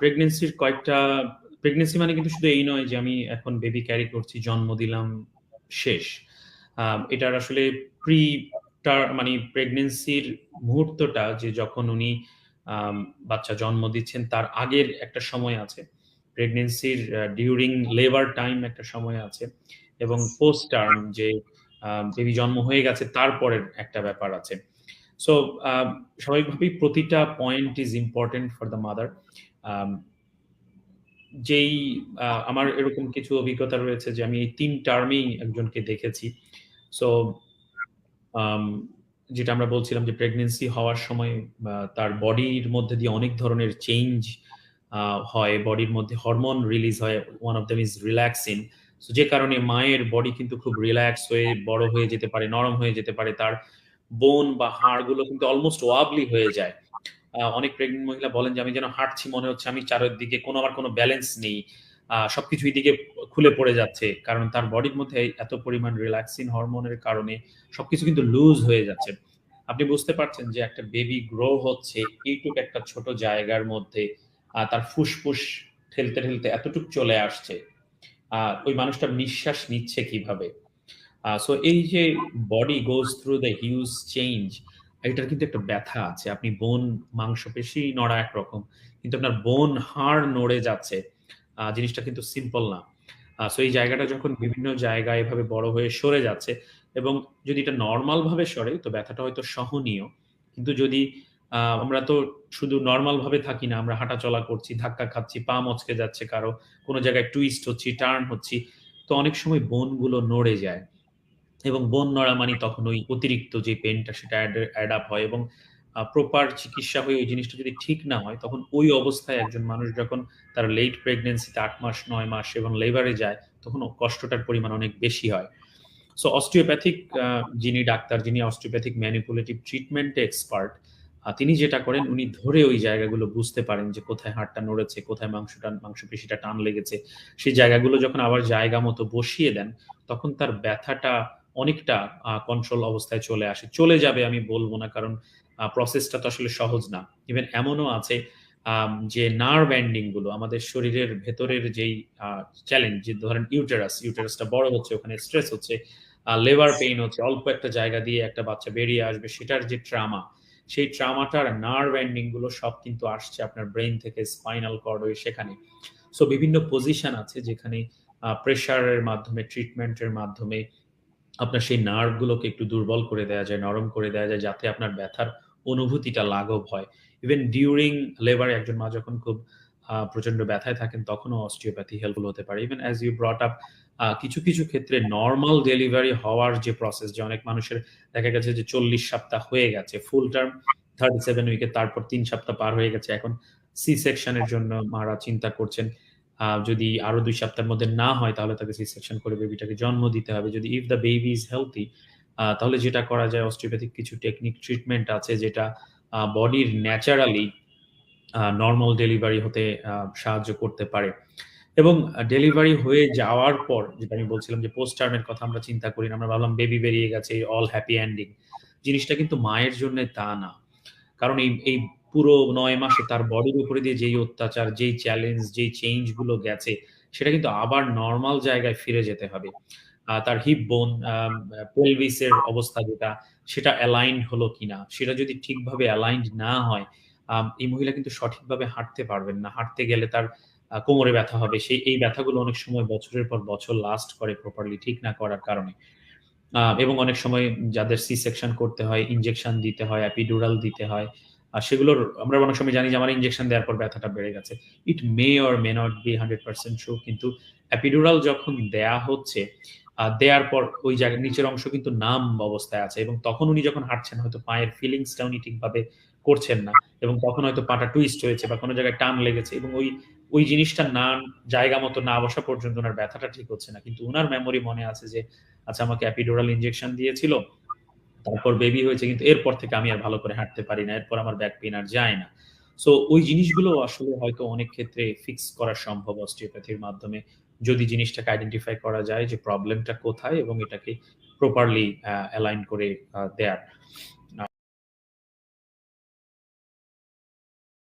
প্রেগনেন্সির কয়েকটা প্রেগনেন্সি মানে কিন্তু শুধু এই নয় যে আমি এখন বেবি ক্যারি করছি, জন্ম দিলাম, শেষ। এটার আসলে প্রি মানে প্রেগনেন্সির মুহূর্তটা যে যখন উনি বাচ্চা জন্ম দিচ্ছেন তার আগের একটা সময় আছে। প্রেগনেন্সির ডিউরিং লেবার টাইম একটা সময় আছে এবং পোস্ট টার্ম যে বেবি জন্ম হয়ে গেছে তারপরের একটা ব্যাপার আছে। সো আ স্বাভাবিকভাবেই প্রতিটা point is important for the mother. যেই আমার এরকম কিছু অভিজ্ঞতা রয়েছে যে আমি এই ৩ টার্মেই একজনকে দেখেছি। সো আম যেটা আমরা বলছিলাম যে প্রেগন্যান্সি হওয়ার সময় তার বডির মধ্যে দিয়ে অনেক ধরনের চেঞ্জ হয়। বডির মধ্যে হরমোন রিলিজ হয়। One of them is relaxin. So যে কারণে মায়ের বডি কিন্তু খুব রিল্যাক্স হয়ে বড় হয়ে যেতে পারে, নরম হয়ে যেতে পারে। তার বোন বা হাড়গুলো কিন্তু অলমোস্ট ওয়াবলি হয়ে যায়। অনেক প্রেগন্যান্ট মহিলা বলেন যে, "আমি যেন হাঁটছি মনে হচ্ছে আমি চারিদিকে কোনো আমার কোনো ব্যালেন্স নেই। সবকিছু এদিকে খুলে পড়ে যাচ্ছে।" কারণ তার বডির মধ্যে এত পরিমাণ রিল্যাক্সিন হরমোনের কারণে সবকিছু কিন্তু লুজ হয়ে যাচ্ছে। আপনি বুঝতে পারছেন যে একটা বেবি গ্রো হচ্ছে এইটুক একটা ছোট জায়গার মধ্যে তার ফুসফুস ঠেলতে, ঠেলতে এতটুক চলে আসছে। ওই মানুষটা নিঃশ্বাস নিচ্ছে কীভাবে? সো এই যে body goes through the huge change এটার কিন্তু একটা ব্যথা আছে। আপনি বোন মাংসপেশি নড়া একরকম। কিন্তু আপনার বোন হাড় নড়ে যাচ্ছে। জিনিসটা কিন্তু সিম্পল না। সো এই জায়গাটা যখন বিভিন্ন জায়গায় এভাবে বড় হয়ে সরে যাচ্ছে এবং যদি এটা নরমাল ভাবে সরে তো ব্যথাটা হয়তো সহনীয়। কিন্তু যদি আমরা তো শুধু নরমাল ভাবে থাকি না। আমরা হাঁটা চলা করছি, ধাক্কা খাচ্ছি, পা মচকে যাচ্ছে কারও, কোনো জায়গায় টুইস্ট হচ্ছি, টার্ন হচ্ছি। তো অনেক সময় বোনগুলো নড়ে যায়। এবং বোন নড়া মানে তখন ওই অতিরিক্ত যে পেনটা সেটা অ্যাড আপ হয় এবং প্রপার চিকিৎসা হয়ে ওই জিনিসটা যদি ঠিক না হয় তখন ওই অবস্থায় একজন মানুষ যখন তার লেট প্রেগন্যান্সি তে ৮ মাস, নয় মাস এবং লেবারে যায় তখন কষ্টটার পরিমাণ অনেক বেশি হয়। সো অস্টিওপ্যাথিক যিনি ডাক্তার, যিনি অস্টিওপ্যাথিক ম্যানিপুলেটিভ ট্রিটমেন্ট এক্সপার্ট তিনি যেটা করেন উনি ধরে ওই জায়গাগুলো বুঝতে পারেন যে কোথায় হাড়টা নড়েছে, কোথায় মাংসটা মাংসপেশিটা টান লেগেছে। সেই জায়গাগুলো যখন আবার জায়গা মতো বসিয়ে দেন তখন তার ব্যথাটা অনেকটা কন্ট্রোল অবস্থায় চলে আসে। চলে যাবে আমি বলব না কারণ প্রসেসটা তো আসলে সহজ না। ইভেন এমনও আছে যে নার্ভগুলো আমাদের শরীরের ভেতরের যেই চ্যালেঞ্জ যে ধরেন ইউটেরাস, ইউটেরাসটা বড় হচ্ছে, ওখানে স্ট্রেস হচ্ছে, লেবার পেইন হচ্ছে, অল্প একটা জায়গা দিয়ে একটা বাচ্চা বেরিয়ে আসবে সেটার যে ট্রামা, সেই ট্রামাটার নার্ভগুলো সব কিন্তু আসছে আপনার ব্রেইন থেকে স্পাইনাল কর্ড হয়ে সেখানে। সো বিভিন্ন পজিশন আছে যেখানে আ প্রেশার এর মাধ্যমে, ট্রিটমেন্টের মাধ্যমে আপনার সেই নার্ভ গুলোকে একটু দুর্বল করে দেয়া যায়, নরম করে দেয়া যায় যাতে আপনার ব্যথার অনুভূতিটা লাঘব হয়। ইভেন ডিউরিং লেবার একজন মা যখন খুব প্রচণ্ড ব্যথায় থাকেন তখনও অস্টিওপ্যাথি হেল্পফুল হতে পারে। Even as you brought up কিছু, কিছু ক্ষেত্রে নরমাল ডেলিভারি হওয়ার যে প্রসেস যে অনেক মানুষের দেখা গেছে যে ৪০ সপ্তাহ হয়ে গেছে। ফুল টার্ম 37 উইকে তারপর তিন সপ্তাহ পার হয়ে গেছে। এখন সি সেকশন এর জন্য মারা চিন্তা করছেন। যদি আরও দুই সপ্তাহের মধ্যে না হয়, তাহলে তাকে সি সেকশন করে বেবিটাকে জন্ম দিতে হবে। যদি if the baby is healthy তাহলে যেটা করা যায় অস্টিওপ্যাথিক কিছু টেকনিক ট্রিটমেন্ট আছে যেটা বডির ন্যাচারালি নরমাল ডেলিভারি হতে সাহায্য করতে পারে। এবং ডেলিভারি হয়ে যাওয়ার পর, যেটা আমি বলছিলাম যে পোস্ট টার্ম এর কথা আমরা চিন্তা করি না। আমরা ভাবলাম বেবি বেরিয়ে গেছে অল হ্যাপি এন্ডিং। জিনিসটা কিন্তু মায়ের জন্য তা না। কারণ এই এই পুরো নয় মাসে তার বডির উপরে দিয়ে যেই অত্যাচার, যেই চ্যালেঞ্জ, যেই চেঞ্জগুলো গেছে সেটা কিন্তু আবার নরমাল জায়গায় ফিরে যেতে হবে। তার হিপ বোন, আম পেলভিস এর অবস্থা যেটা সেটা অ্যালাইনড হলো কিনা? সেটা যদি ঠিকভাবে অ্যালাইনড না হয় এই মহিলা কিন্তু সঠিকভাবে হাঁটতে পারবেন না। হাঁটতে গেলে তার কোমরে ব্যথা হবে। সেই এই ব্যথাগুলো অনেক সময় বছরের পর বছর লাস্ট করে প্রপারলি ঠিক না করার কারণে। এবং অনেক সময় যাদের সি সেকশন করতে হয়, ইনজেকশন দিতে হয়, অ্যাপিডুরাল দিতে হয়। আর সেগুলোর আমরা অনেক সময় জানি যে আমার ইনজেকশন দেওয়ার পর ব্যথাটা বেড়ে গেছে। It may or may not be 100% true কিন্তু এপিডুরাল যখন দেয়া হচ্ছে, আ দেয়ার পর ওই জায়গার নিচের অংশ কিন্তু নাম অবস্থায় আছে এবং তখন উনি যখন হাঁটছেন হয়তো পায়ের ফিলিংস টা উনি ঠিকভাবে করছেন না এবং তখন হয়তো পাটা টুইস্ট হয়েছে বা কোনো জায়গায় টান লেগেছে এবং ওই, ওই জিনিসটা না জায়গা মতো না বসা পর্যন্ত ওনার ব্যথাটা ঠিক হচ্ছে না। কিন্তু ওনার মেমোরি মনে আছে যে আচ্ছা আমাকে এপিডুরাল ইনজেকশন দিয়েছিল। তারপর বেবি হয়েছে, কিন্তু এরপর থেকে আমি আর ভালো করে হাঁটতে পারি না। এরপর আমার ব্যাক পেন আর যায় না। সো ওই জিনিসগুলো আসলে হয়তো অনেক ক্ষেত্রে ফিক্স করা সম্ভব অস্টিওপ্যাথির মাধ্যমে। যদি জিনিসটাকে আইডেন্টিফাই করা যায় যে প্রবলেমটা কোথায় এবং এটাকে প্রপারলি অ্যালাইন করে দেয়ার।